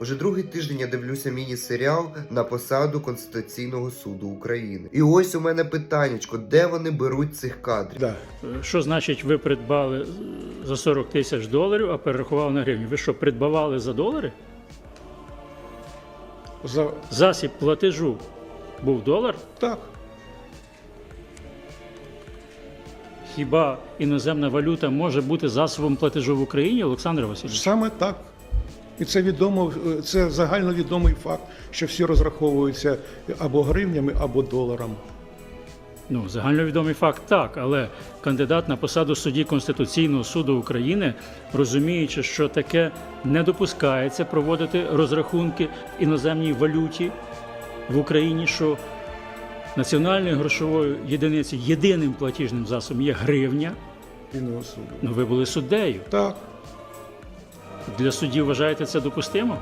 Уже другий тиждень я дивлюся міні-серіал на посаду Конституційного суду України. І ось у мене питаннячко, де вони беруть цих кадрів? Да. Що значить, ви придбали за 40 тисяч доларів, а перерахували на гривню? Ви що, придбавали за долари? За... Засіб платежу був долар? Так. Хіба іноземна валюта може бути засобом платежу в Україні, Олександр Васильович? Саме так. І це відомо, е, це загальновідомий факт, що всі розраховуються або гривнями, або доларами. Ну, загальновідомий факт так, але кандидат на посаду судді Конституційного суду України, розуміючи, що таке не допускається проводити розрахунки в іноземній валюті в Україні, що національною грошовою єдиницею, єдиним платіжним засобом є гривня. Ну, ви були суддею. Так. Для судді вважаєте це допустимо?